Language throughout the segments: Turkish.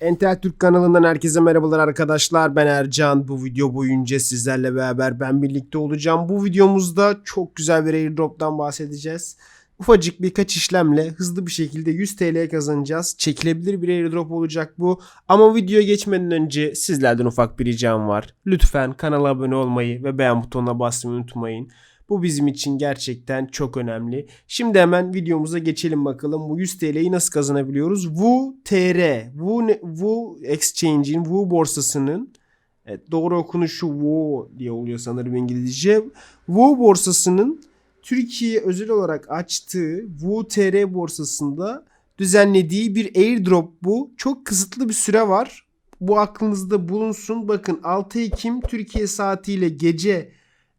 Entel Türk kanalından herkese merhabalar arkadaşlar. Ben Ercan. Bu video boyunca sizlerle beraber ben birlikte olacağım. Bu videomuzda çok güzel bir airdrop'tan bahsedeceğiz. Ufacık birkaç işlemle hızlı bir şekilde 100 TL kazanacağız. Çekilebilir bir airdrop olacak bu. Ama videoya geçmeden önce sizlerden ufak bir ricam var. Lütfen kanala abone olmayı ve beğen butonuna basmayı unutmayın. Bu bizim için gerçekten çok önemli. Şimdi hemen videomuza geçelim bakalım. Bu 100 TL'yi nasıl kazanabiliyoruz? Wu TR, Wu, Wu Exchange'in, Wu borsasının evet, doğru okunuşu Wu diye oluyor sanırım İngilizce. Wu borsasının Türkiye özel olarak açtığı Wu TR borsasında düzenlediği bir airdrop bu. Çok kısıtlı bir süre var. Bu aklınızda bulunsun. Bakın 6 Ekim Türkiye saatiyle gece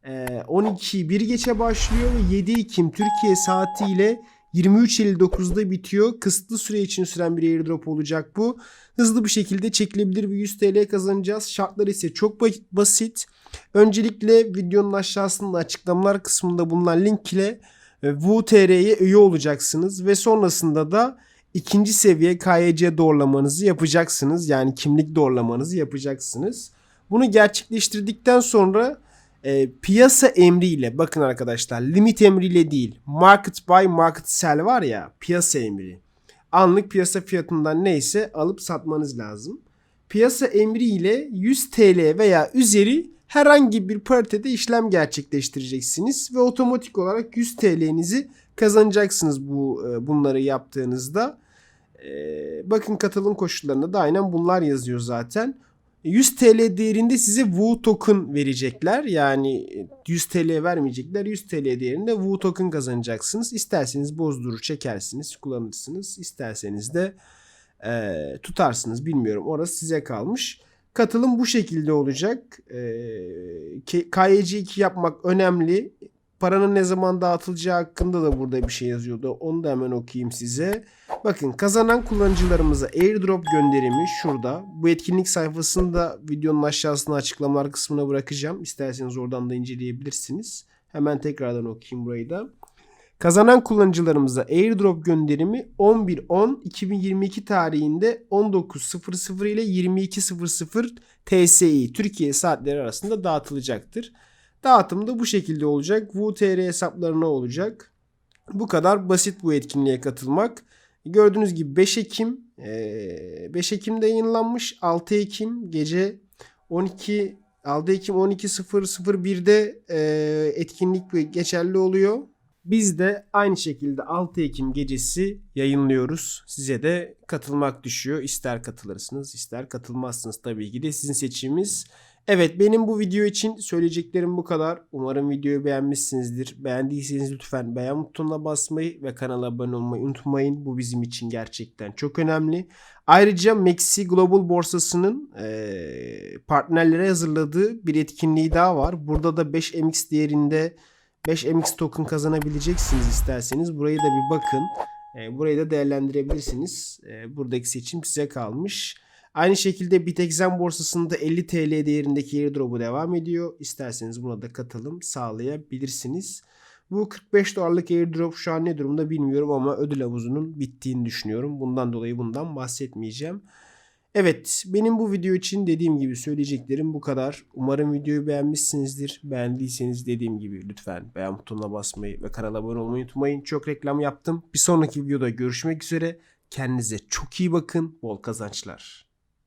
ee, 12 bir geçe başlıyor ve 7 Ekim Türkiye saatiyle 23.59'da bitiyor. Kısıtlı süre için süren bir airdrop olacak bu. Hızlı bir şekilde çekilebilir bir 100 TL kazanacağız. Şartlar ise çok ba- basit. Öncelikle videonun aşağısında açıklamalar kısmında bulunan link ile e, WTR'ye üye olacaksınız ve sonrasında da ikinci seviye KYC doğrulamanızı yapacaksınız. Yani kimlik doğrulamanızı yapacaksınız. Bunu gerçekleştirdikten sonra e, piyasa emriyle bakın arkadaşlar limit emriyle değil market buy market sell var ya piyasa emri. Anlık piyasa fiyatından neyse alıp satmanız lazım. Piyasa emriyle 100 TL veya üzeri herhangi bir paritede işlem gerçekleştireceksiniz ve otomatik olarak 100 TL'nizi kazanacaksınız bu e, bunları yaptığınızda. E, bakın katılım koşullarında da aynen bunlar yazıyor zaten. 100 TL değerinde size Wu token verecekler. Yani 100 TL vermeyecekler. 100 TL değerinde Wu token kazanacaksınız. İsterseniz bozdurur çekersiniz, kullanırsınız. İsterseniz de e, tutarsınız. Bilmiyorum. Orası size kalmış. Katılım bu şekilde olacak. E, K- KYC2 yapmak önemli. Paranın ne zaman dağıtılacağı hakkında da burada bir şey yazıyordu. Onu da hemen okuyayım size. Bakın kazanan kullanıcılarımıza airdrop gönderimi şurada. Bu etkinlik sayfasını da videonun aşağısına açıklamalar kısmına bırakacağım. İsterseniz oradan da inceleyebilirsiniz. Hemen tekrardan okuyayım burayı da. Kazanan kullanıcılarımıza airdrop gönderimi 11.10.2022 tarihinde 19.00 ile 22.00 TSI Türkiye saatleri arasında dağıtılacaktır. Dağıtım da bu şekilde olacak. WTR hesaplarına olacak. Bu kadar basit bu etkinliğe katılmak. Gördüğünüz gibi 5 Ekim eee, 5 Ekim'de yayınlanmış. 6 Ekim gece 12 6 Ekim 12.001'de eee, etkinlik geçerli oluyor. Biz de aynı şekilde 6 Ekim gecesi yayınlıyoruz. Size de katılmak düşüyor. İster katılırsınız, ister katılmazsınız tabii ki de sizin seçiminiz. Evet benim bu video için söyleyeceklerim bu kadar. Umarım videoyu beğenmişsinizdir. Beğendiyseniz lütfen beğen butonuna basmayı ve kanala abone olmayı unutmayın. Bu bizim için gerçekten çok önemli. Ayrıca Maxi Global borsasının eee, partnerlere hazırladığı bir etkinliği daha var. Burada da 5MX değerinde 5MX token kazanabileceksiniz isterseniz. Burayı da bir bakın. E, burayı da değerlendirebilirsiniz. E, buradaki seçim size kalmış. Aynı şekilde Bitexen borsasında 50 TL değerindeki airdrop'u devam ediyor. İsterseniz buna da katılım sağlayabilirsiniz. Bu 45 dolarlık airdrop şu an ne durumda bilmiyorum ama ödül havuzunun bittiğini düşünüyorum. Bundan dolayı bundan bahsetmeyeceğim. Evet benim bu video için dediğim gibi söyleyeceklerim bu kadar. Umarım videoyu beğenmişsinizdir. Beğendiyseniz dediğim gibi lütfen beğen butonuna basmayı ve kanala abone olmayı unutmayın. Çok reklam yaptım. Bir sonraki videoda görüşmek üzere. Kendinize çok iyi bakın. Bol kazançlar.